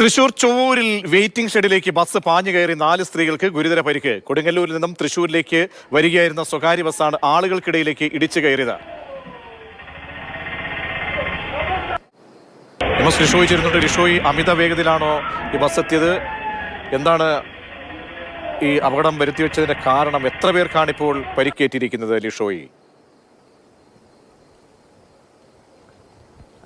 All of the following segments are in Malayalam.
തൃശൂർ ചൊവ്വൂരിൽ വെയിറ്റിംഗ് ഷെഡിലേക്ക് ബസ് പാഞ്ഞു കയറി നാല് സ്ത്രീകൾക്ക് ഗുരുതര പരിക്ക്. കൊടുങ്ങല്ലൂരിൽ നിന്നും തൃശൂരിലേക്ക് വരികയായിരുന്ന സ്വകാര്യ ബസ്സാണ് ആളുകൾക്കിടയിലേക്ക് ഇടിച്ചു കയറിയത്. എസ് ലിഷോയി ചേരുന്നുണ്ട് അമിത വേഗതയിലാണോ ഈ ബസ് എത്തിയത്? എന്താണ് ഈ അപകടം വരുത്തി വെച്ചതിന്റെ കാരണം? എത്ര പേർക്കാണ് ഇപ്പോൾ പരിക്കേറ്റിരിക്കുന്നത് ലിഷോയി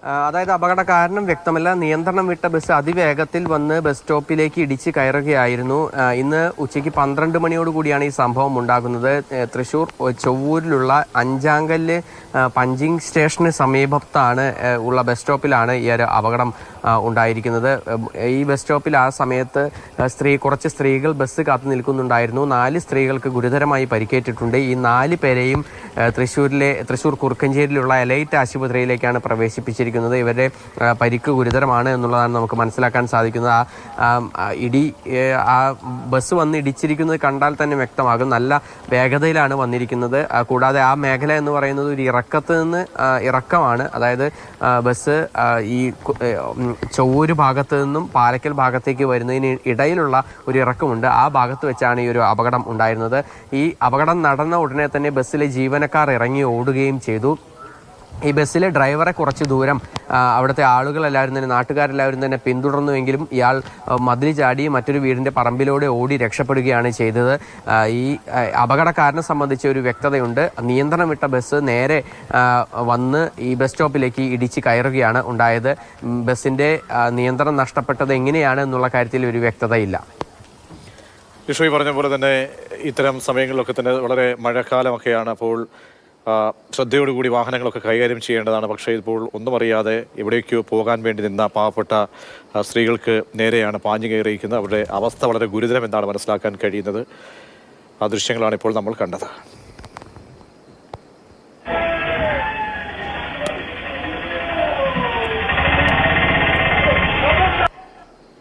അതായത് അപകട കാരണം വ്യക്തമല്ല. നിയന്ത്രണം വിട്ട ബസ് അതിവേഗത്തിൽ വന്ന് ബസ് സ്റ്റോപ്പിലേക്ക് ഇടിച്ച് കയറുകയായിരുന്നു. ഇന്ന് ഉച്ചയ്ക്ക് പന്ത്രണ്ട് മണിയോടുകൂടിയാണ് ഈ സംഭവം ഉണ്ടാകുന്നത്. തൃശൂർ ചൊവ്വൂരിലുള്ള അഞ്ചാങ്കല്ല് ആ, പഞ്ചിങ് സ്റ്റേഷന് സമീപത്താണ് ഉള്ള ബസ് സ്റ്റോപ്പിലാണ് ഈ ഒരു അപകടം ഉണ്ടായിരിക്കുന്നത്. ഈ ബസ് സ്റ്റോപ്പിൽ ആ സമയത്ത് സ്ത്രീ കുറച്ച് സ്ത്രീകൾ ബസ് കാത്തു നിൽക്കുന്നുണ്ടായിരുന്നു. നാല് സ്ത്രീകൾക്ക് ഗുരുതരമായി പരിക്കേറ്റിട്ടുണ്ട്. ഈ നാല് പേരെയും തൃശ്ശൂരിലെ തൃശ്ശൂർ കുറുക്കഞ്ചേരിയിലുള്ള എലൈറ്റ് ആശുപത്രിയിലേക്കാണ് പ്രവേശിപ്പിച്ചിരിക്കുന്നത്. ഇവരുടെ ആ, പരിക്ക് ഗുരുതരമാണ് എന്നുള്ളതാണ് നമുക്ക് മനസ്സിലാക്കാൻ സാധിക്കുന്നത്. ആ ഇടി ആ ബസ് വന്ന് ഇടിച്ചിരിക്കുന്നത് കണ്ടാൽ തന്നെ വ്യക്തമാകും. നല്ല വേഗതയിലാണ് വന്നിരിക്കുന്നത്. കൂടാതെ ആ മേഖല എന്ന് പറയുന്നത് ഒരു ഇറക്കത്ത് നിന്ന് ഇറക്കമാണ്. അതായത് ബസ് ഈ ചൊവ്വൂര് ഭാഗത്ത് നിന്നും പാലക്കൽ ഭാഗത്തേക്ക് വരുന്നതിന് ഇടയിലുള്ള ഒരു ഇറക്കമുണ്ട്. ആ ഭാഗത്ത് വെച്ചാണ് ഈ ഒരു അപകടം ഉണ്ടായിരുന്നത്. ഈ അപകടം നടന്ന ഉടനെ തന്നെ ബസ്സിലെ ജീവനക്കാർ ഇറങ്ങി ഓടുകയും ചെയ്തു. ഈ ബസ്സിലെ ഡ്രൈവറെ കുറച്ച് ദൂരം അവിടുത്തെ ആളുകളെല്ലാവരും തന്നെ നാട്ടുകാരെല്ലാവരും തന്നെ പിന്തുടർന്നുവെങ്കിലും ഇയാൾ മതിൽ ചാടി മറ്റൊരു വീടിന്റെ പറമ്പിലൂടെ ഓടി രക്ഷപ്പെടുകയാണ് ചെയ്തത്. ഈ അപകടക്കാരനെ സംബന്ധിച്ച് ഒരു വ്യക്തതയുണ്ട്. നിയന്ത്രണം വിട്ട ബസ് നേരെ വന്ന് ഈ ബസ് സ്റ്റോപ്പിലേക്ക് ഇടിച്ച് കയറുകയാണ് ഉണ്ടായത്. ബസ്സിന്റെ നിയന്ത്രണം നഷ്ടപ്പെട്ടത് എങ്ങനെയാണ് എന്നുള്ള കാര്യത്തിൽ ഒരു വ്യക്തതയില്ല. വിഷു പറഞ്ഞ പോലെ തന്നെ ഇത്തരം സമയങ്ങളിലൊക്കെ തന്നെ വളരെ മഴക്കാലമൊക്കെയാണ് അപ്പോൾ ശ്രദ്ധയോടുകൂടി വാഹനങ്ങളൊക്കെ കൈകാര്യം ചെയ്യേണ്ടതാണ്. പക്ഷേ ഇപ്പോൾ ഒന്നും അറിയാതെ എവിടേക്കോ പോകാൻ വേണ്ടി നിന്ന പാവപ്പെട്ട സ്ത്രീകൾക്ക് നേരെയാണ് പാഞ്ഞു കയറിയിരിക്കുന്നത്. അവരുടെ അവസ്ഥ വളരെ ഗുരുതരം എന്നാണ് മനസ്സിലാക്കാൻ കഴിയുന്നത്. ആ ദൃശ്യങ്ങളാണ് ഇപ്പോൾ നമ്മൾ കണ്ടത്.